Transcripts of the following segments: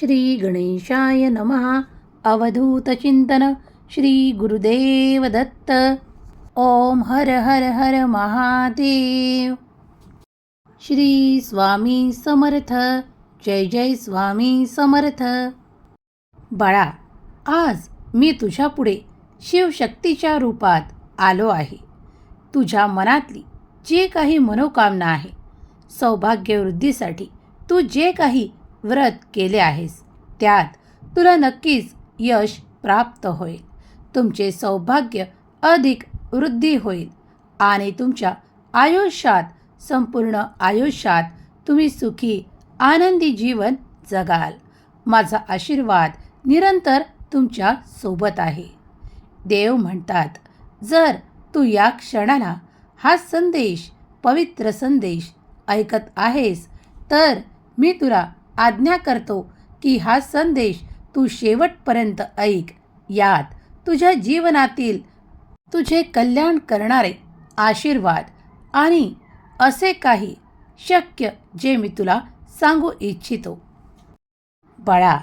श्री गणेशाय नमः अवधूतचिंतन श्री गुरुदेव दत्त. ओम हर हर हर महादेव. श्री स्वामी समर्थ. जय जय स्वामी समर्थ. बाळा आज मी तुझ्यापुढे शिवशक्तीच्या रूपात आलो आहे. तुझ्या मनातली जे काही मनोकामना आहे सौभाग्यवृद्धीसाठी तू जे काही व्रत केले आहेस. त्यात तुला नक्कीच यश प्राप्त होईल. तुमचे सौभाग्य अधिक वृद्धी होईल आणि तुमच्या आयुष्यात संपूर्ण आयुष्यात तुम्ही सुखी आनंदी जीवन जगाल. माझा आशीर्वाद निरंतर तुमच्यासोबत आहे. देव म्हणतात जर तू या क्षणाला हा संदेश पवित्र संदेश ऐकत आहेस तर मी तुला आज्ञा करतो की हा संदेश तू शेवटपर्यंत ऐक. यात तुझ्या जीवनातील तुझे कल्याण करणारे आशीर्वाद आणि असे काही शक्य जे मी तुला सांगू इच्छितो. बाळा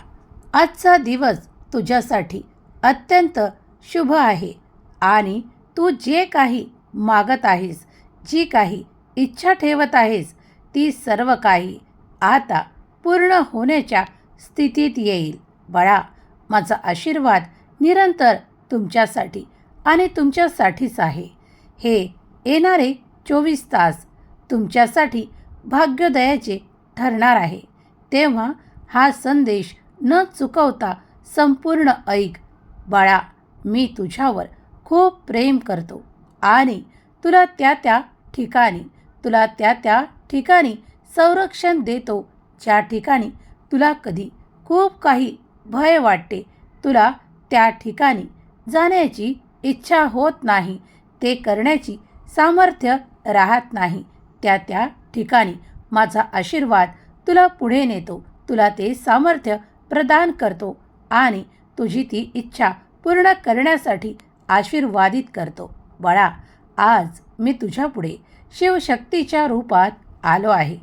आजचा दिवस तुझ्यासाठी अत्यंत शुभ आहे आणि तू जे काही मागत आहेस जी काही इच्छा ठेवत आहेस ती सर्व काही आता पूर्ण होण्याच्या स्थितीत येईल. बाळा माझा आशीर्वाद निरंतर तुमच्यासाठी आणि तुमच्यासाठीच आहे. हे येणारे चोवीस तास तुमच्यासाठी भाग्योदयाचे ठरणार आहे. तेव्हा हा संदेश न चुकवता संपूर्ण ऐक. बाळा मी तुझ्यावर खूप प्रेम करतो आणि तुला त्या त्या ठिकाणी तुला त्या त्या ठिकाणी संरक्षण देतो ज्या ठिकाणी तुला कधी खूप काही भय वाटते. तुला त्या ठिकाणी जाण्याची इच्छा होत नाही. ते करण्याची सामर्थ्य राहत नाही. त्या त्या ठिकाणी माझा आशीर्वाद तुला पुढे नेतो. तुला ते सामर्थ्य प्रदान करतो आणि तुझी ती इच्छा पूर्ण करण्यासाठी आशीर्वादित करतो. बाळा आज मी तुझ्यापुढे शिवशक्तीच्या रूपात आलो आहे.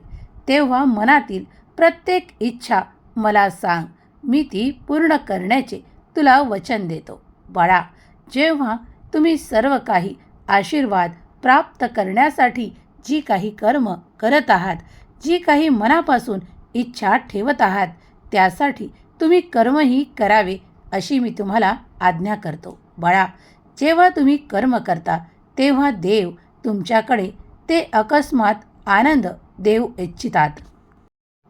तेव्हा मनातील प्रत्येक इच्छा मला सांग मी ती पूर्ण करण्याचे तुला वचन देतो. बाळा जेव्हा तुम्ही सर्व काही आशीर्वाद प्राप्त करण्यासाठी जी काही कर्म करत आहात जी काही मनापासून इच्छा ठेवत आहात त्यासाठी तुम्ही कर्मही करावे अशी मी तुम्हाला आज्ञा करतो. बाळा जेव्हा तुम्ही कर्म करता तेव्हा देव तुमच्याकडे ते अकस्मात आनंद देऊ इच्छितात.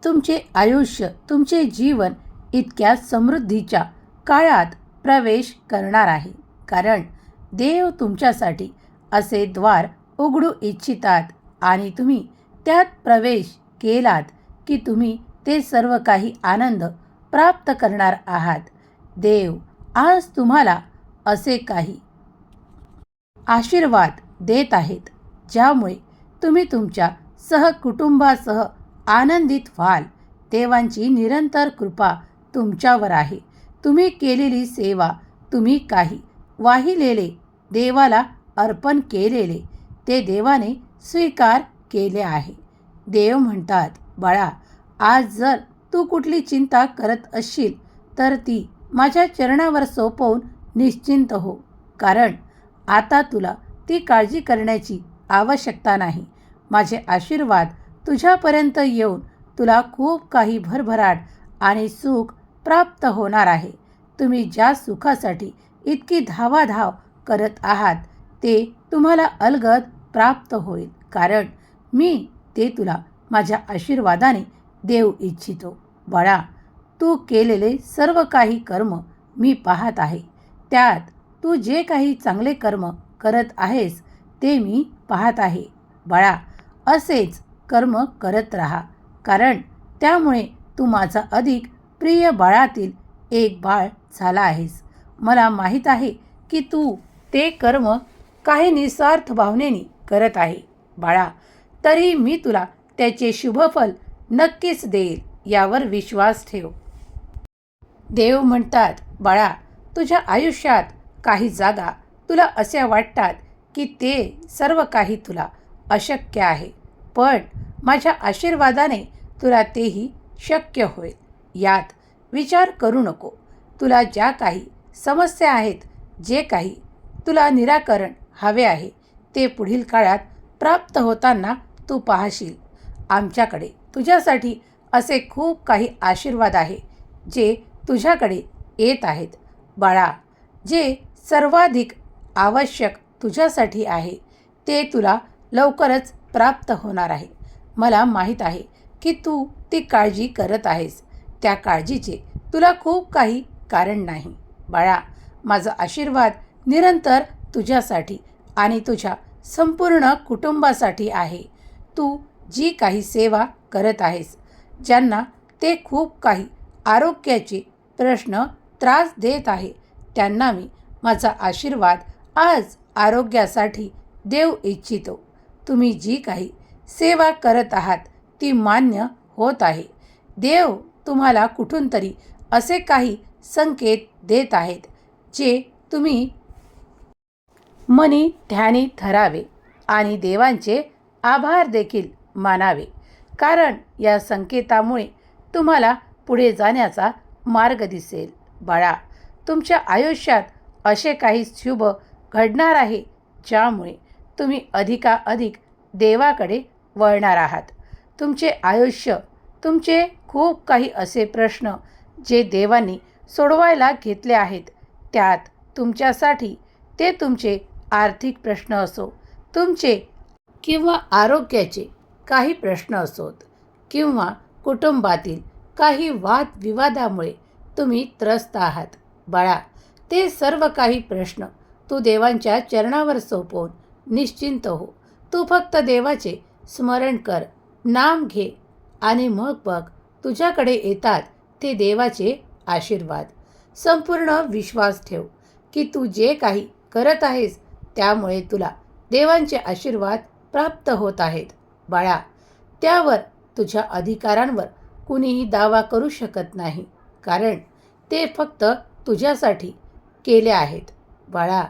तुमचे आयुष्य तुमचे जीवन इतक्या समृद्धीच्या काळात प्रवेश करणार आहे. कारण देव तुमच्यासाठी असे द्वार उघडू इच्छितात आणि तुम्ही त्यात प्रवेश केलात की तुम्ही ते सर्व काही आनंद प्राप्त करणार आहात. देव आज तुम्हाला असे काही आशीर्वाद देत आहेत ज्यामुळे तुम्ही तुमच्या सहकुटुंबासह आनंदित व्हाल. देवांची निरंतर कृपा तुमच्यावर आहे. तुम्ही केलेली सेवा तुम्ही काही वाहिलेले देवाला अर्पण केलेले ते देवाने स्वीकार केले आहे. देव म्हणतात बाळा आज जर तू कुठली चिंता करत असशील तर ती माझ्या चरणावर सोपवून निश्चिंत हो. कारण आता तुला ती काळजी करण्याची आवश्यकता नाही. माझे आशीर्वाद तुझ्यापर्यंत येऊन तुला खूप काही भरभराट आणि सुख प्राप्त होणार आहे. तुम्ही ज्या सुखासाठी इतकी धावाधाव करत आहात ते तुम्हाला अलगद प्राप्त होईल. कारण मी ते तुला माझ्या आशीर्वादाने देऊ इच्छितो. बाळा तू केलेले सर्व काही कर्म मी पाहत आहे. त्यात तू जे काही चांगले कर्म करत आहेस ते मी पाहत आहे. बाळा असेच कर्म करत राहा. कारण त्यामुळे तू माझा अधिक प्रिय बाळातील एक बाळ झाला आहेस. मला माहीत आहे की तू ते कर्म काही निस्वार्थ भावनेने करत आहे. बाळा तरी मी तुला त्याचे शुभफल नक्कीच देईल यावर विश्वास ठेव. देव म्हणतात बाळा तुझ्या आयुष्यात काही जागा तुला असे वाटतात की ते सर्व काही तुला अशक्य आहे. पण माझ्या आशीर्वादाने तुला तेही शक्य होईल. यात विचार करू नको. तुला ज्या काही समस्या आहेत जे काही तुला निराकरण हवे आहे ते पुढील काळात प्राप्त होताना तू पाहशील. आमच्याकडे तुझ्यासाठी असे खूप काही आशीर्वाद आहे जे तुझ्याकडे येत आहेत. बाळा जे सर्वाधिक आवश्यक तुझ्यासाठी आहे ते तुला लवकरच प्राप्त होणार आहे. मला माहीत आहे की तू ती काळजी करत आहेस. त्या काळजीचे तुला खूप काही कारण नाही. बाळा माझा आशीर्वाद निरंतर तुझ्यासाठी आणि तुझ्या संपूर्ण कुटुंबासाठी आहे. तू जी काही सेवा करत आहेस ज्यांना ते खूप काही आरोग्याचे प्रश्न त्रास देत आहे त्यांना मी माझा आशीर्वाद आज आरोग्यासाठी देऊ इच्छितो. तुम्ही जी काही सेवा करत आहात ती मान्य होत आहे. देव तुम्हाला कुठून तरी असे काही संकेत देत आहेत जे तुम्ही मनी ध्यानी ठरावे आणि देवांचे आभार देखील मानावे. कारण या संकेतामुळे तुम्हाला पुढे जाण्याचा मार्ग दिसेल. बाळा तुमच्या आयुष्यात असे काही शुभ घडणार आहे ज्यामुळे तुम्ही अधिकाधिक देवाकडे वळणार आहात. तुमचे आयुष्य तुमचे खूप काही असे प्रश्न जे देवांनी सोडवायला घेतले आहेत त्यात तुमच्यासाठी ते तुमचे आर्थिक प्रश्न असो तुमचे किंवा आरोग्याचे काही प्रश्न असोत किंवा कुटुंबातील काही वादविवादामुळे तुम्ही त्रस्त आहात. बाळा ते सर्व काही प्रश्न तू देवांच्या चरणावर सोपवून निश्चिंत हो. तू फक्त देवाचे स्मरण कर. नाम घे आणि मग बघ तुझ्याकडे येतात ते देवाचे आशीर्वाद. संपूर्ण विश्वास ठेव की तू जे काही करत आहेस त्यामुळे तुला देवांचे आशीर्वाद प्राप्त होत आहेत. बाळा त्यावर तुझ्या अधिकारांवर कुणीही दावा करू शकत नाही कारण ते फक्त तुझ्यासाठी केले आहेत. बाळा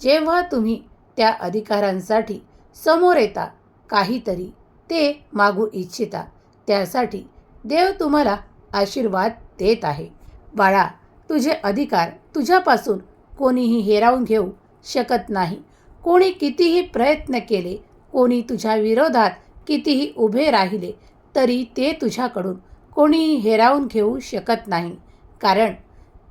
जेव्हा तुम्ही त्या अधिकारांसाठी समोर येता. काहीतरी ते मागू इच्छिता. त्यासाठी देव तुम्हाला आशीर्वाद देत आहे. बाळा तुझे अधिकार तुझ्यापासून कोणीही हेरावून घेऊ शकत नाही. कोणी कितीही प्रयत्न केले कोणी तुझ्या विरोधात कितीही उभे राहिले तरी ते तुझ्याकडून कोणीही हेरावून घेऊ शकत नाही. कारण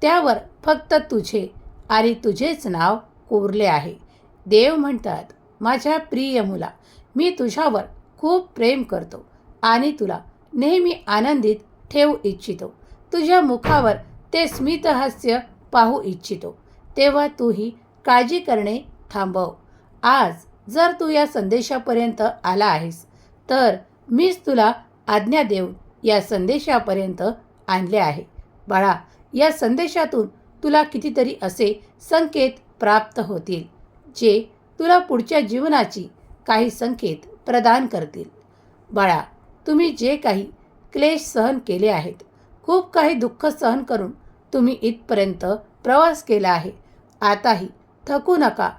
त्यावर फक्त तुझे आणि तुझेच नाव कोरले आहे. देव म्हणतात माझ्या प्रिय मुला मी तुझ्यावर खूप प्रेम करतो आणि तुला नेहमी आनंदित ठेवू इच्छितो. तुझ्या मुखावर ते स्मितहास्य पाहू इच्छितो. तेव्हा तूही काळजी करणे थांबव. आज जर तू या संदेशापर्यंत आला आहेस तर मीच तुला आज्ञा देऊन या संदेशापर्यंत आणले आहे. बाळा या संदेशातून तुला कितीतरी असे संकेत प्राप्त होतील. जे तुला पुढच्या जीवनाची काही संकेत प्रदान करतील. बाळा तुम्ही जे काही क्लेश सहन केले आहेत खूप काही दुःख सहन करून तुम्ही इथपर्यंत प्रवास केला आहे. आताही थकू नका.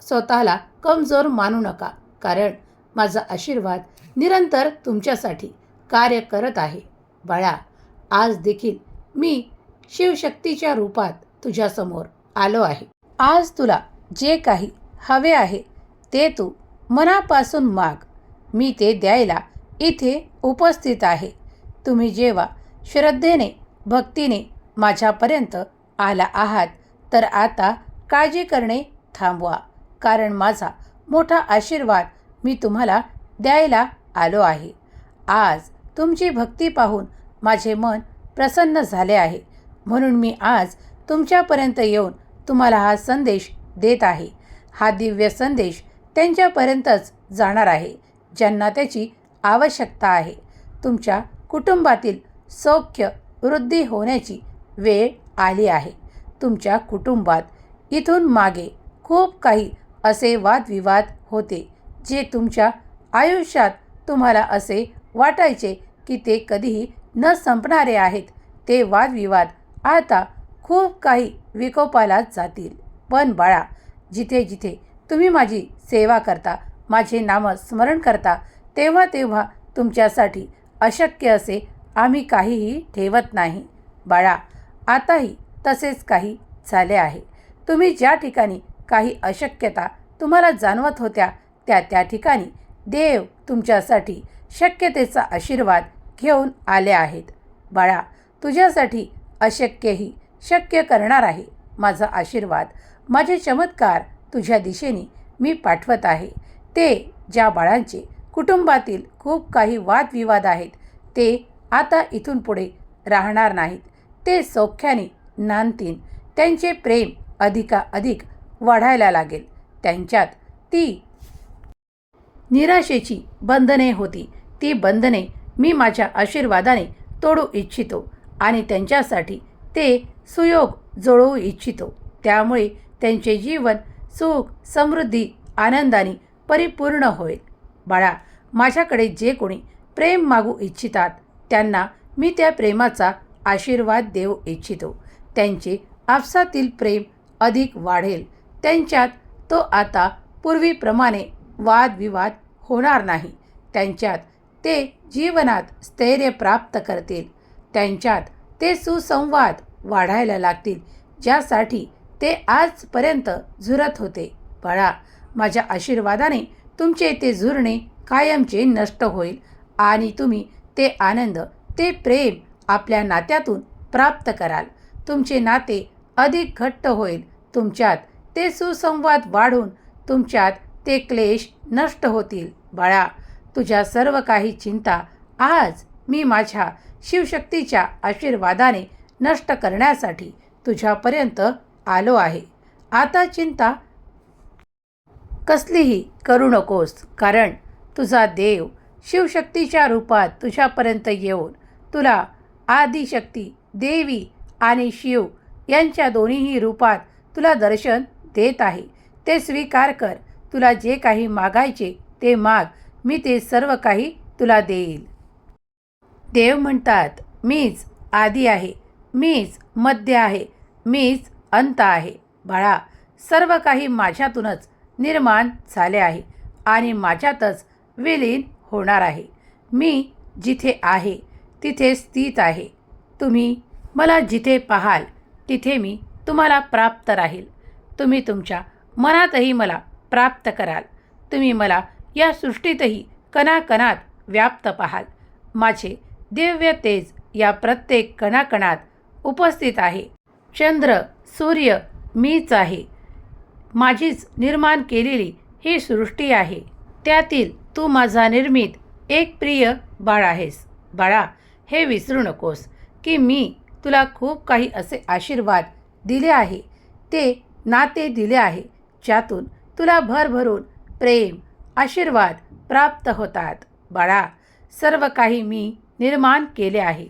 स्वतःला कमजोर मानू नका कारण माझा आशीर्वाद निरंतर तुमच्यासाठी कार्य करत आहे. बाळा आज देखील मी शिवशक्तीच्या रूपात तुझ्यासमोर आलो आहे. आज तुला जे काही हवे आहे ते तू मनापासून माग. मी ते द्यायला इथे उपस्थित आहे. तुम्ही जेव्हा श्रद्धेने भक्तीने माझ्यापर्यंत आला आहात तर आता काळजी करणे थांबवा कारण माझा मोठा आशीर्वाद मी तुम्हाला द्यायला आलो आहे. आज तुमची भक्ती पाहून माझे मन प्रसन्न झाले आहे. म्हणून मी आज तुमच्यापर्यंत येऊन तुम्हाला हा संदेश देत आहे. हा दिव्य संदेश त्यांच्यापर्यंतच जाणार आहे ज्यांना त्याची आवश्यकता आहे. तुमच्या कुटुंबातील सौख्य वृद्धी होण्याची वेळ आली आहे. तुमच्या कुटुंबात इथून मागे खूप काही असे वादविवाद होते जे तुमच्या आयुष्यात तुम्हाला असे वाटायचे की ते कधीही न संपणारे आहेत. ते वादविवाद आता खूप काही विकोपाला जातील. पण बाळा जिथे जिथे तुम्ही माझी सेवा करता माझे नाम स्मरण करता तेव्हा तेव्हा तुमच्यासाठी अशक्य असे आम्ही काहीही ठेवत नाही. बाळा आताही तसेच काही झाले आहे. तुम्ही ज्या ठिकाणी काही अशक्यता तुम्हाला जाणवत होत्या त्या त्या ठिकाणी देव तुमच्यासाठी शक्यतेचा आशीर्वाद घेऊन आले आहेत. बाळा तुझ्यासाठी अशक्यही शक्य करणार आहे. माझा आशीर्वाद माझे चमत्कार तुझ्या दिशेने मी पाठवत आहे. ते ज्या बाळांचे कुटुंबातील खूप काही वादविवाद आहेत ते आता इथून पुढे राहणार नाहीत. ते सौख्याने नांदतील. त्यांचे प्रेम अधिकाधिक वाढायला लागेल. त्यांच्यात ती निराशेची बंधने होती. ती बंधने मी माझ्या आशीर्वादाने तोडू इच्छितो आणि त्यांच्यासाठी ते सुयोग जोडवू इच्छितो. त्यामुळे त्यांचे जीवन सुख समृद्धी आनंदाने परिपूर्ण होईल. बाळा माझ्याकडे जे कोणी प्रेम मागू इच्छितात त्यांना मी त्या प्रेमाचा आशीर्वाद देऊ इच्छितो. त्यांचे आपसातील प्रेम अधिक वाढेल. त्यांच्यात तो आता पूर्वीप्रमाणे वादविवाद होणार नाही. त्यांच्यात ते जीवनात स्थैर्य प्राप्त करतील. त्यांच्यात ते सुसंवाद वाढायला लागतील. ज्यासाठी ते आजपर्यंत झुरत होते. बाळा माझ्या आशीर्वादाने तुमचे ते झुरणे कायमचे नष्ट होईल आणि तुम्ही ते आनंद ते प्रेम आपल्या नात्यातून प्राप्त कराल. तुमचे नाते अधिक घट्ट होईल. तुमच्यात ते सुसंवाद वाढून तुमच्यात ते क्लेश नष्ट होतील. बाळा तुझ्या सर्व काही चिंता आज मी माझ्या शिवशक्तीच्या आशीर्वादाने नष्ट करण्यासाठी तुझ्यापर्यंत आलो आहे. आता चिंता कसलीही करू नकोस कारण तुझा देव शिवशक्तीच्या रूपात तुझ्यापर्यंत येऊन तुला आदिशक्ती देवी आणि शिव यांच्या दोन्हीही रूपात तुला दर्शन देत आहे. ते स्वीकार कर. तुला जे काही मागायचे ते माग. मी ते सर्व काही तुला देईल. देव म्हणतात मीच आदी आहे. मीच मध्य आहे. मीच अंत आहे. बाळा सर्व काही माझ्यातूनच निर्माण झाले आहे आणि माझ्यातच विलीन होणार आहे. मी जिथे आहे तिथे स्थित आहे. तुम्ही मला जिथे पाहाल तिथे मी तुम्हाला प्राप्त राहील. तुम्ही तुमच्या मनातही मला प्राप्त कराल. तुम्ही मला या सृष्टीतही कणाकणात व्याप्त पाहाल. माझे दिव्य तेज या प्रत्येक कणाकणात उपस्थित आहे. चंद्र सूर्य मीच आहे. माझीच निर्माण केलेली ही सृष्टी आहे. त्यातील तू माझा निर्मित एक प्रिय बाळ आहेस. बाळा हे विसरू नकोस की मी तुला खूप काही असे आशीर्वाद दिले आहे. ते नाते दिले आहे ज्यातून तुला भरभरून प्रेम आशीर्वाद प्राप्त होतात. बाळा सर्व काही मी निर्माण केले आहे.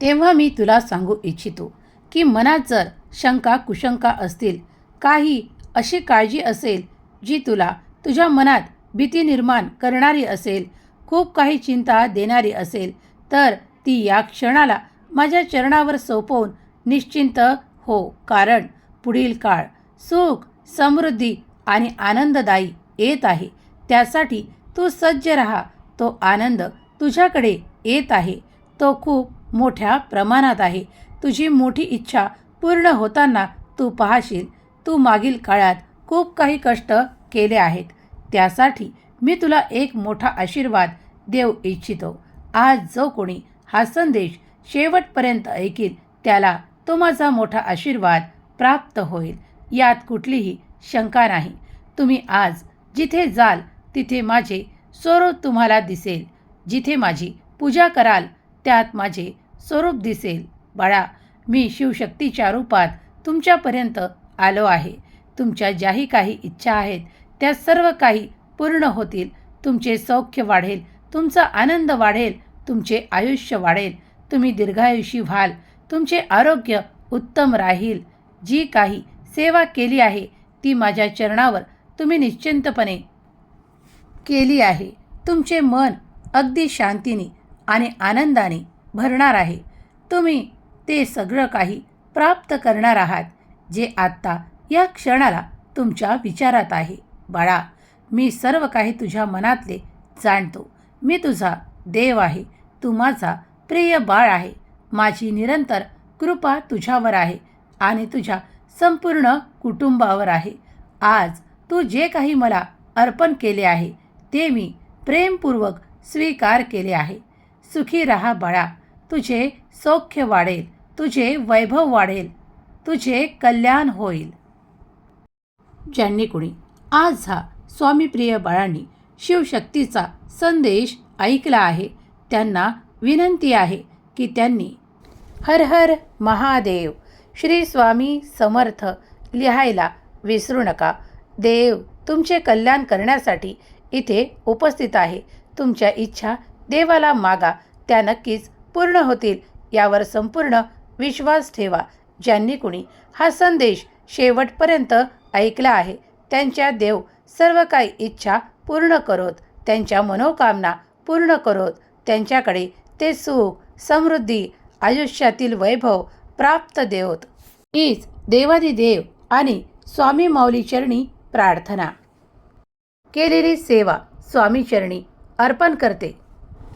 तेव्हा मी तुला सांगू इच्छितो की मनात जर शंका कुशंका असतील काही अशी काळजी असेल जी तुला तुझ्या मनात भीती निर्माण करणारी असेल खूप काही चिंता देणारी असेल तर ती या क्षणाला माझ्या चरणावर सोपवून निश्चिंत हो. कारण पुढील काळ सुख समृद्धी आणि आनंददायी येत आहे. त्यासाठी तू सज्ज राहा. तो आनंद तुझ्याकडे येत आहे. तो खूप मोठ्या प्रमाणात आहे. तुझी मोठी इच्छा पूर्ण होताना तू पाहशील. तू मागील काळात खूप काही कष्ट केले आहेत. त्यासाठी मी तुला एक मोठा आशीर्वाद देऊ इच्छितो. आज जो कोणी हा संदेश शेवटपर्यंत ऐकील त्याला तो माझा मोठा आशीर्वाद प्राप्त होईल. यात कुठलीही शंका नाही. तुम्ही आज जिथे जाल तिथे माझे स्वरूप तुम्हाला दिसेल. जिथे माझी पूजा कराल त्यात माझे स्वरूप दिसेल. बाळा मी शिवशक्तीच्या रूपात तुमच्यापर्यंत आलो आहे. तुमच्या ज्याही काही इच्छा आहेत त्या सर्व काही पूर्ण होतील. तुमचे सौख्य वाढेल तुमचा आनंद वाढेल तुमचे आयुष्य वाढेल. तुम्ही दीर्घायुषी व्हाल तुमचे आरोग्य उत्तम राहील. जी काही सेवा केली आहे ती माझ्या चरणावर तुम्ही निश्चिंतपणे केली आहे. तुमचे मन अगदी शांतीने आणि आनंदाने भरणार आहे. तुम्ही ते सगळं काही प्राप्त करणार आहात जे आत्ता या क्षणाला तुमच्या विचारात आहे. बाळा मी सर्व काही तुझ्या मनातले जाणतो. मी तुझा देव आहे. तू माझा प्रिय बाळ आहे. माझी निरंतर कृपा तुझ्यावर आहे आणि तुझ्या संपूर्ण कुटुंबावर आहे. आज तू जे काही मला अर्पण केले आहे ते मी प्रेमपूर्वक स्वीकार केले आहे. सुखी रहा बाळा. तुझे सौख्य वाढेल तुझे वैभव वाढेल तुझे कल्याण होईल. ज्यांनी कुणी आज हा स्वामीप्रिय बाळांनी शिवशक्तीचा संदेश ऐकला आहे त्यांना विनंती आहे की त्यांनी हर हर महादेव श्री स्वामी समर्थ लिहायला विसरू नका. देव तुमचे कल्याण करण्यासाठी इथे उपस्थित आहे. तुमच्या इच्छा देवाला मागा त्या नक्कीच पूर्ण होतील यावर संपूर्ण विश्वास ठेवा. ज्यांनी कुणी हा संदेश शेवटपर्यंत ऐकला आहे त्यांच्या देव सर्व काही इच्छा पूर्ण करोत त्यांच्या मनोकामना पूर्ण करोत त्यांच्याकडे ते सुख समृद्धी आयुष्यातील वैभव प्राप्त देवत. हीच देवादिदेव आणि स्वामी माऊलीचरणी प्रार्थना. केलेली सेवा स्वामी चरणी अर्पण करते.